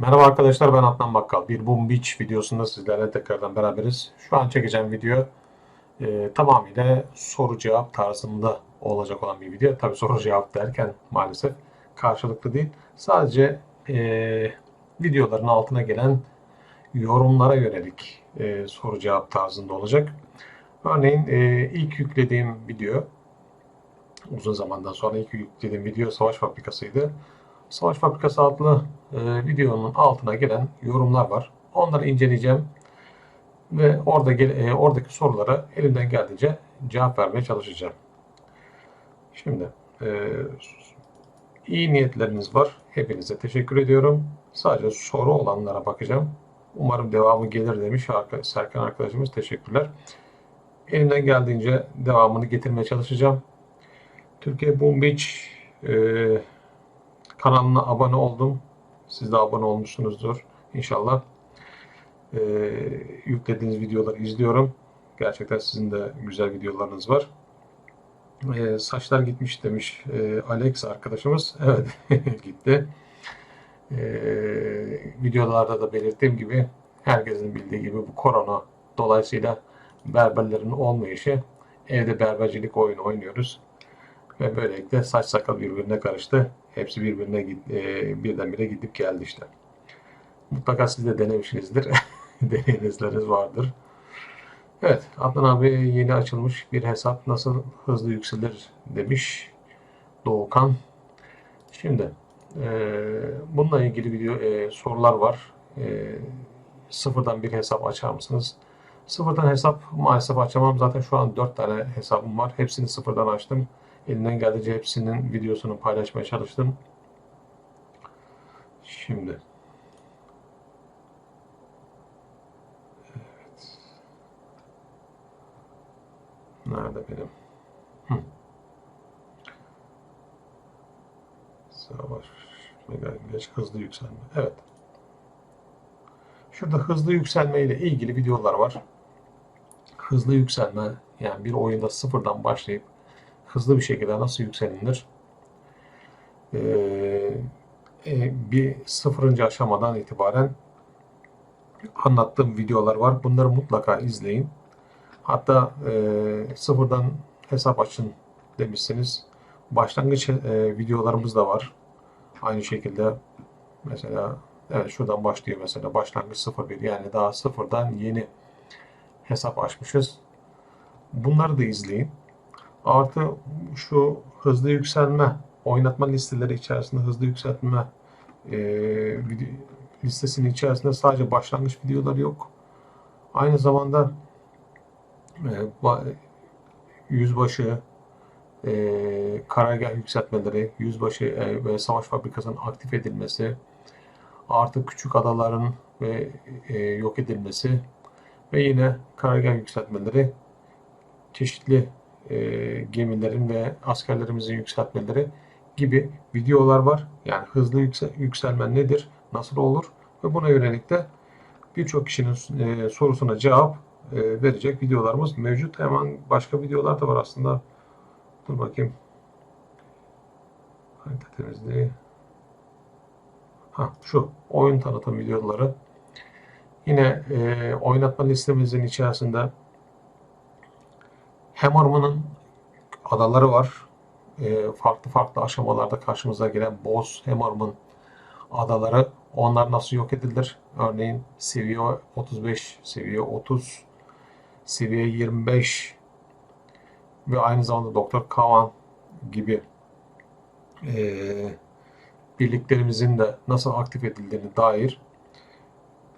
Merhaba arkadaşlar ben Adnan Bakkal. Bir Boom Beach videosunda sizlerle tekrardan beraberiz. Şu an çekeceğim video e, tamamıyla soru cevap tarzında olacak olan bir video. Tabi soru cevap derken maalesef karşılıklı değil. Sadece e, videoların altına gelen yorumlara yönelik e, soru cevap tarzında olacak. Örneğin e, ilk yüklediğim video uzun zamandan sonra ilk yüklediğim video Savaş Fabrikası'ydı. Savaş Fabrikası adlı e, videonun altına gelen yorumlar var. Onları inceleyeceğim ve orada e, oradaki sorulara elimden geldiğince cevap vermeye çalışacağım. Şimdi e, iyi niyetleriniz var. Hepinize teşekkür ediyorum. Sadece soru olanlara bakacağım. Umarım devamı gelir demiş Serkan arkadaşımız. Teşekkürler. Elimden geldiğince devamını getirmeye çalışacağım. Türkiye Boom Beach kanalına abone oldum. Siz de abone olmuşsunuzdur inşallah. E, yüklediğiniz videoları izliyorum. Gerçekten sizin de güzel videolarınız var. E, saçlar gitmiş demiş e, Alex arkadaşımız. Evet gitti. E, videolarda da belirttiğim gibi herkesin bildiği gibi bu korona dolayısıyla berberlerin olmayışı evde berbercilik oyunu oynuyoruz. Ve böylelikle saç sakal birbirine karıştı. Hepsi birbirine git- e, birdenbire gidip geldi işte. Mutlaka siz de denemişsinizdir. Deneyimleriniz vardır. Evet, Adnan abi yeni açılmış bir hesap nasıl hızlı yükselir demiş Doğukan. Şimdi e, bununla ilgili video e, sorular var. E, sıfırdan bir hesap açar mısınız? Sıfırdan hesap maalesef açamam. Zaten şu an 4 tane hesabım var. Hepsini sıfırdan açtım. Elimden geldiğince hepsinin videosunu paylaşmaya çalıştım. Şimdi. Evet. Nerede benim? Hı. Savaş. Geç hızlı yükselme. Evet. Şurada hızlı yükselme ile ilgili videolar var. Hızlı yükselme yani bir oyunda sıfırdan başlayıp hızlı bir şekilde nasıl yükselilir? Ee, e, bir sıfırıncı aşamadan itibaren anlattığım videolar var. Bunları mutlaka izleyin. Hatta e, sıfırdan hesap açın demişsiniz. Başlangıç e, videolarımız da var. Aynı şekilde mesela evet şuradan başlıyor mesela başlangıç 01 yani daha sıfırdan yeni hesap açmışız. Bunları da izleyin. Artı şu hızlı yükselme, oynatma listeleri içerisinde hızlı yükseltme e, listesinin içerisinde sadece başlangıç videoları yok. Aynı zamanda e, ba- yüzbaşı, e, karargah yükseltmeleri, yüzbaşı e, ve savaş fabrikasının aktif edilmesi, artı küçük adaların ve e, yok edilmesi ve yine karargah yükseltmeleri çeşitli e, gemilerin ve askerlerimizin yükseltmeleri gibi videolar var. Yani hızlı yüksel, yükselme nedir, nasıl olur ve buna yönelik de birçok kişinin e, sorusuna cevap e, verecek videolarımız mevcut. Hemen başka videolar da var aslında. Dur bakayım. Harita temizliği. Ha şu oyun tanıtım videoları. Yine e, oynatma listemizin içerisinde Hammerman'ın adaları var. E, farklı farklı aşamalarda karşımıza gelen Boss Hammerman adaları. Onlar nasıl yok edilir? Örneğin seviye 35, seviye 30, seviye 25 ve aynı zamanda Doktor Kavan gibi e, birliklerimizin de nasıl aktif edildiğine dair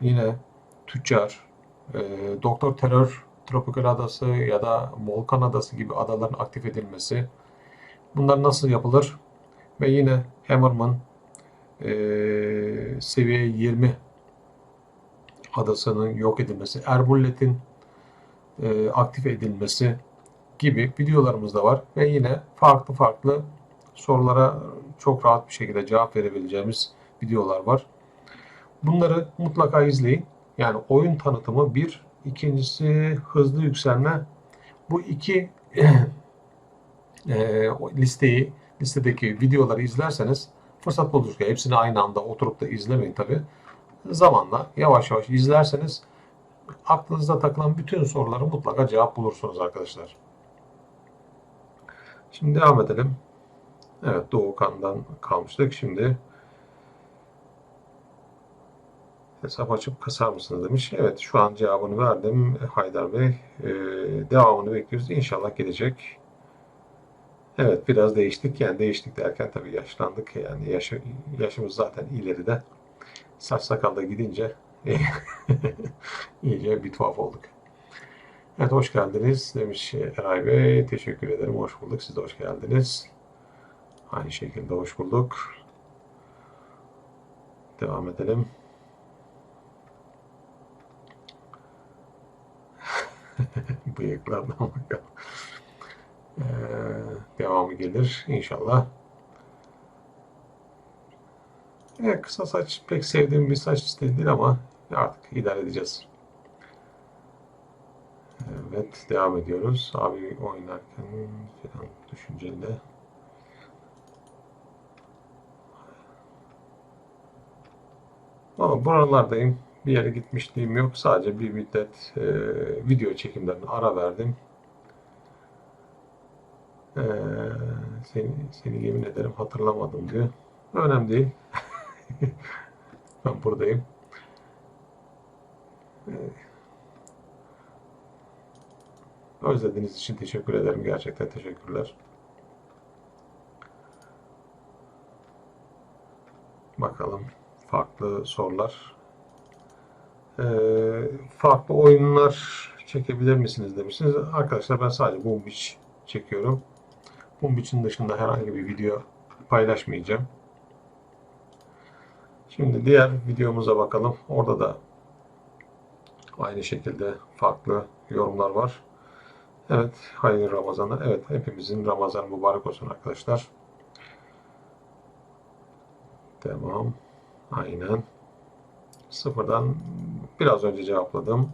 yine tüccar, e, Doktor Terör Tropikal Adası ya da Volkan Adası gibi adaların aktif edilmesi. Bunlar nasıl yapılır? Ve yine Hammerman e, seviye 20 adasının yok edilmesi, Erbullet'in e, aktif edilmesi gibi videolarımız da var. Ve yine farklı farklı sorulara çok rahat bir şekilde cevap verebileceğimiz videolar var. Bunları mutlaka izleyin. Yani oyun tanıtımı bir, ikincisi hızlı yükselme. Bu iki e, listeyi, listedeki videoları izlerseniz fırsat buldukça hepsini aynı anda oturup da izlemeyin tabi. zamanla yavaş yavaş izlerseniz aklınızda takılan bütün soruları mutlaka cevap bulursunuz arkadaşlar. Şimdi devam edelim. Evet Doğukan'dan kalmıştık. Şimdi hesap açıp kasar mısınız demiş. Evet şu an cevabını verdim Haydar Bey. Ee, devamını bekliyoruz. İnşallah gelecek. Evet biraz değiştik. Yani değiştik derken tabii yaşlandık. Yani yaşı, yaşımız zaten ileride. Saç sakal da gidince iyice bir tuhaf olduk. Evet hoş geldiniz demiş Eray Bey. Teşekkür ederim. Hoş bulduk. Siz de hoş geldiniz. Aynı şekilde hoş bulduk. Devam edelim. Bıyıklardan bakalım. Ee, devamı gelir inşallah. Evet, kısa saç pek sevdiğim bir saç stili değil ama artık idare edeceğiz. Evet, devam ediyoruz. Abi oynarken falan düşünceli de. Ama buralardayım. Bir yere gitmişliğim yok. Sadece bir müddet e, video çekimlerine ara verdim. E, seni, seni yemin ederim hatırlamadım diyor. Önemli değil. ben buradayım. E, özlediğiniz için teşekkür ederim. Gerçekten teşekkürler. Bakalım farklı sorular. Ee, farklı oyunlar çekebilir misiniz demişsiniz. Arkadaşlar ben sadece Boom Beach çekiyorum. Boom dışında herhangi bir video paylaşmayacağım. Şimdi diğer videomuza bakalım. Orada da aynı şekilde farklı yorumlar var. Evet, hayırlı Ramazanlar. Evet, hepimizin Ramazan mübarek olsun arkadaşlar. Devam. Aynen. Sıfırdan biraz önce cevapladım.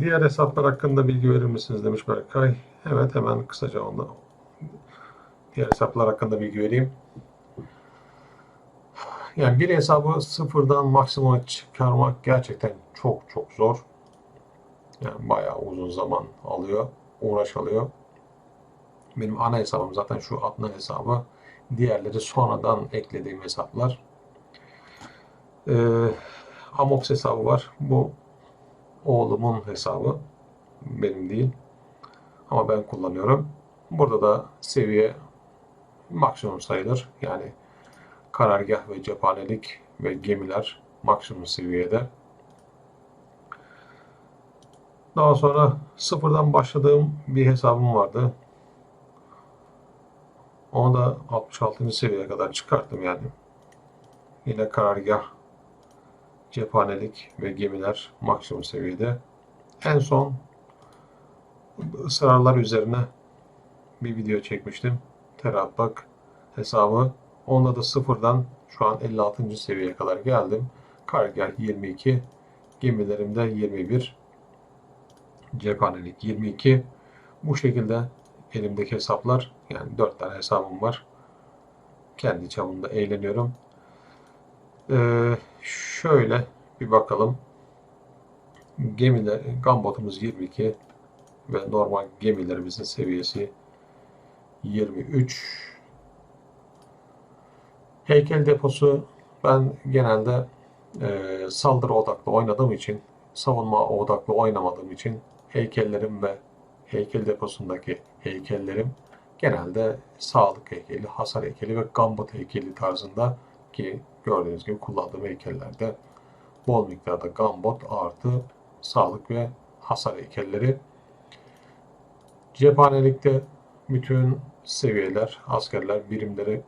Diğer hesaplar hakkında bilgi verir misiniz demiş Berkay. Evet hemen kısaca onda. Diğer hesaplar hakkında bilgi vereyim. Yani bir hesabı sıfırdan maksimuma çıkarmak gerçekten çok çok zor. Yani bayağı uzun zaman alıyor, uğraş alıyor. Benim ana hesabım zaten şu Adnan hesabı. Diğerleri sonradan eklediğim hesaplar. Ee, Amox hesabı var. Bu oğlumun hesabı. Benim değil. Ama ben kullanıyorum. Burada da seviye maksimum sayılır. Yani karargah ve cephanelik ve gemiler maksimum seviyede. Daha sonra sıfırdan başladığım bir hesabım vardı. Onu da 66. seviyeye kadar çıkarttım yani. Yine karargah, cephanelik ve gemiler maksimum seviyede. En son ısrarlar üzerine bir video çekmiştim. Terabbak hesabı. Onda da sıfırdan şu an 56. seviyeye kadar geldim. Karargah 22, gemilerimde 21, cephanelik 22. Bu şekilde elimdeki hesaplar yani 4 tane hesabım var. Kendi çapımda eğleniyorum. Ee, şöyle bir bakalım. Gemiler, Gambot'umuz 22 ve normal gemilerimizin seviyesi 23. Heykel deposu ben genelde e, saldırı odaklı oynadığım için savunma odaklı oynamadığım için heykellerim ve heykel deposundaki heykellerim genelde sağlık heykeli, hasar heykeli ve gambut heykeli tarzında ki gördüğünüz gibi kullandığım heykellerde bol miktarda gambot artı sağlık ve hasar heykelleri. Cephanelikte bütün seviyeler, askerler, birimleri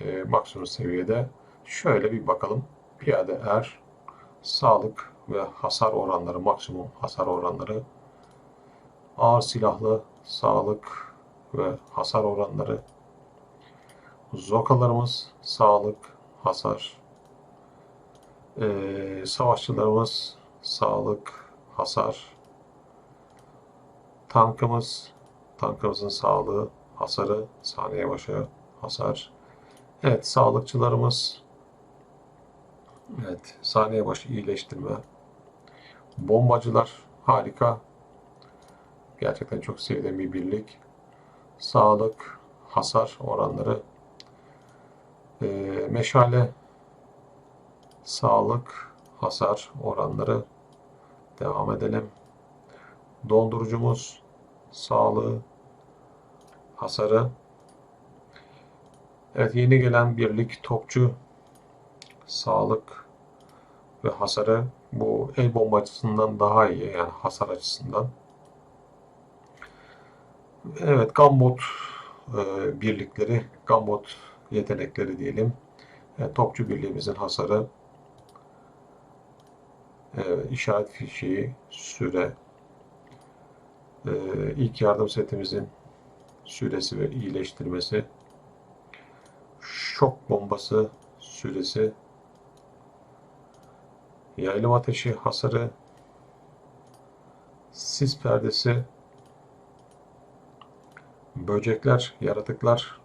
e, maksimum seviyede. Şöyle bir bakalım. Piyade er, sağlık ve hasar oranları, maksimum hasar oranları ağır silahlı sağlık ve hasar oranları, zokalarımız sağlık, hasar, ee, savaşçılarımız sağlık, hasar, tankımız, tankımızın sağlığı, hasarı, saniye başı hasar, Evet, sağlıkçılarımız. Evet, saniye başı iyileştirme. Bombacılar harika. Gerçekten çok sevdiğim bir birlik. Sağlık, hasar oranları. Ee, meşale, sağlık, hasar oranları. Devam edelim. Dondurucumuz, sağlığı, hasarı. Evet yeni gelen birlik topçu, sağlık ve hasarı bu el bomba açısından daha iyi yani hasar açısından. Evet Gambot e, birlikleri, Gambot yetenekleri diyelim. E, topçu birliğimizin hasarı, e, işaret fişeği, süre, e, ilk yardım setimizin süresi ve iyileştirmesi, şok bombası süresi, yaylım ateşi hasarı, sis perdesi, böcekler, yaratıklar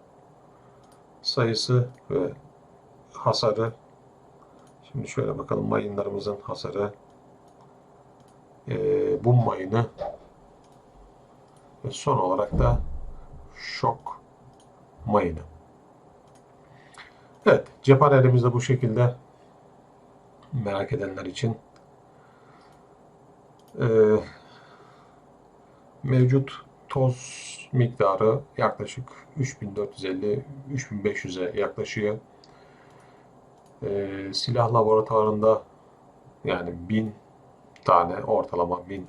sayısı ve hasarı. Şimdi şöyle bakalım mayınlarımızın hasarı. Ee, bum mayını ve son olarak da şok mayını. Evet, cephanelerimiz bu şekilde merak edenler için. Ee, mevcut toz miktarı yaklaşık 3450-3500'e yaklaşıyor. Ee, silah laboratuvarında yani 1000 tane ortalama 1000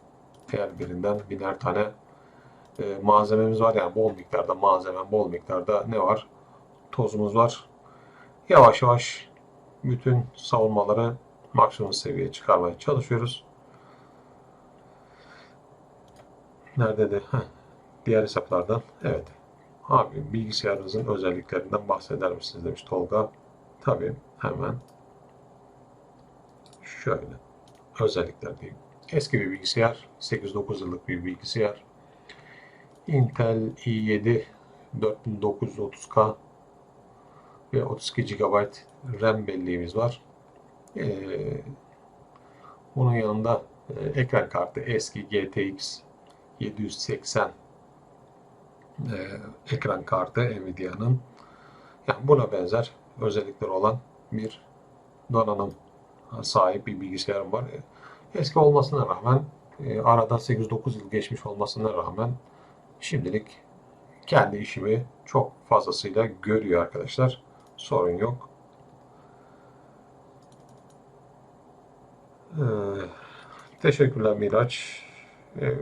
her birinden biner tane e, malzememiz var. Yani bol miktarda malzeme, bol miktarda ne var? Tozumuz var. Yavaş yavaş bütün savunmaları maksimum seviyeye çıkarmaya çalışıyoruz. Nerede de? Diğer hesaplardan. Evet. Abi bilgisayarınızın özelliklerinden bahseder misiniz demiş Tolga. Tabii hemen şöyle özellikler diyeyim. Eski bir bilgisayar. 8-9 yıllık bir bilgisayar. Intel i7 4930K ve 32 GB RAM belleğimiz var. Ee, bunun yanında e, ekran kartı eski GTX 780 e, ekran kartı Nvidia'nın. Yani buna benzer özellikleri olan bir donanım sahip bir bilgisayarım var. Eski olmasına rağmen e, arada 8-9 yıl geçmiş olmasına rağmen şimdilik kendi işimi çok fazlasıyla görüyor arkadaşlar. Sorun yok. Ee, teşekkürler Miraç. Ee,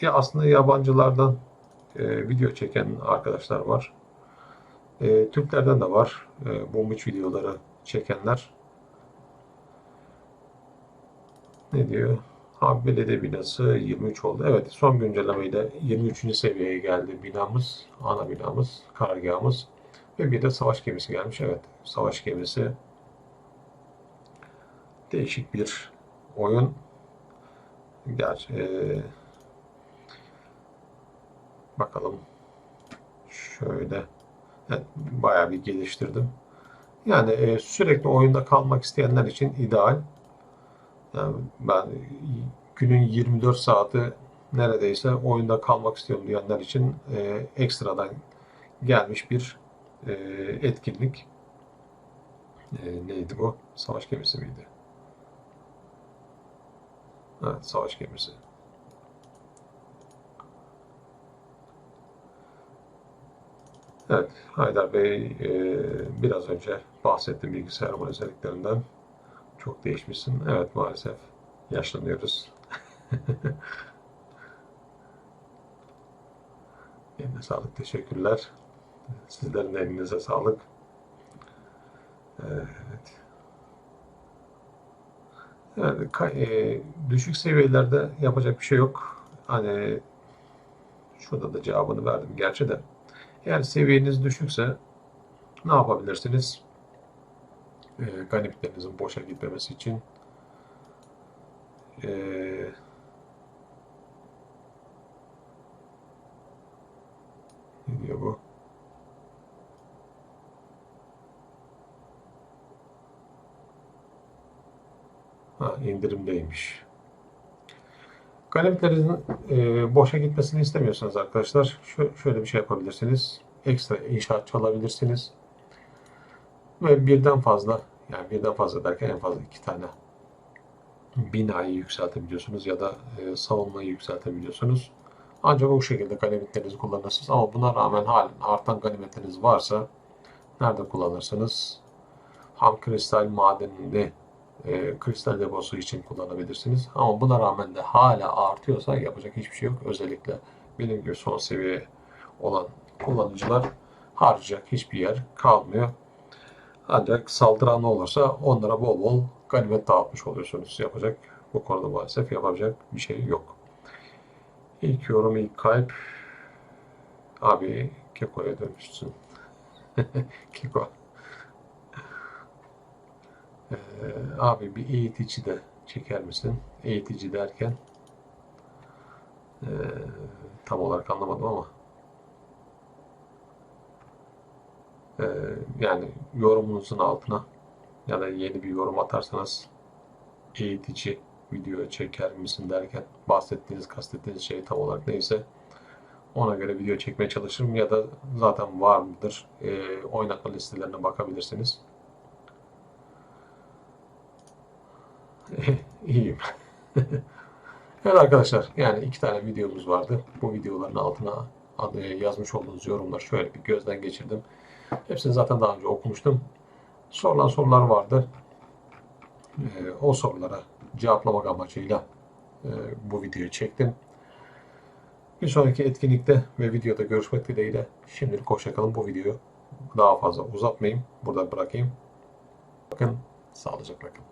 ya aslında yabancılardan e, video çeken arkadaşlar var. E, Türklerden de var. E, bombiç videoları çekenler. Ne diyor? Abi belediye binası 23 oldu. Evet son güncellemeyle 23. seviyeye geldi binamız. Ana binamız, karargahımız. Ve bir de savaş gemisi gelmiş. Evet savaş gemisi. Değişik bir oyun. Gerçi e, bakalım şöyle evet, bayağı bir geliştirdim. Yani e, sürekli oyunda kalmak isteyenler için ideal. Yani ben günün 24 saati neredeyse oyunda kalmak istiyorum diyenler için e, ekstradan gelmiş bir e, etkinlik. E, neydi bu? Savaş gemisi miydi? Evet, savaş gemisi. Evet, Haydar Bey e, biraz önce bahsettim bilgisayarımın özelliklerinden. Çok değişmişsin. Evet maalesef yaşlanıyoruz. Eline sağlık, teşekkürler. Sizlerin de elinize sağlık. Evet. Yani, e, düşük seviyelerde yapacak bir şey yok. Hani şurada da cevabını verdim gerçi de. Eğer seviyeniz düşükse ne yapabilirsiniz? Ee, e, ganiplerinizin boşa gitmemesi için e, ne diyor bu? Ha, indirimdeymiş. Ganimetlerinizin e, boşa gitmesini istemiyorsanız arkadaşlar şu, şöyle bir şey yapabilirsiniz. Ekstra inşaatçı alabilirsiniz. Ve birden fazla yani birden fazla derken en fazla iki tane binayı yükseltebiliyorsunuz ya da e, savunmayı yükseltebiliyorsunuz. Ancak o şekilde ganimetlerinizi kullanırsınız. Ama buna rağmen halen artan ganimetleriniz varsa nerede kullanırsınız? Ham kristal madeninde e, kristal deposu için kullanabilirsiniz. Ama buna rağmen de hala artıyorsa yapacak hiçbir şey yok. Özellikle benim gibi son seviye olan kullanıcılar harcayacak hiçbir yer kalmıyor. Ancak saldıran olursa onlara bol bol ganimet dağıtmış oluyorsunuz. Yapacak bu konuda maalesef yapacak bir şey yok. İlk yorum, ilk kalp. Abi Keko'ya dönmüşsün. Keko. Ee, abi bir eğitici de çeker misin? Eğitici derken ee, tam olarak anlamadım ama ee, yani yorumunuzun altına ya da yeni bir yorum atarsanız eğitici video çeker misin derken bahsettiğiniz, kastettiğiniz şey tam olarak neyse ona göre video çekmeye çalışırım ya da zaten var mıdır e, oynatma listelerine bakabilirsiniz. İyiyim. evet arkadaşlar yani iki tane videomuz vardı. Bu videoların altına e, yazmış olduğunuz yorumlar şöyle bir gözden geçirdim. Hepsini zaten daha önce okumuştum. Sorulan sorular vardı. E, o sorulara cevaplamak amacıyla e, bu videoyu çektim. Bir sonraki etkinlikte ve videoda görüşmek dileğiyle. Şimdilik hoşçakalın. Bu videoyu daha fazla uzatmayayım. Burada bırakayım. Bakın sağlıcakla kalın.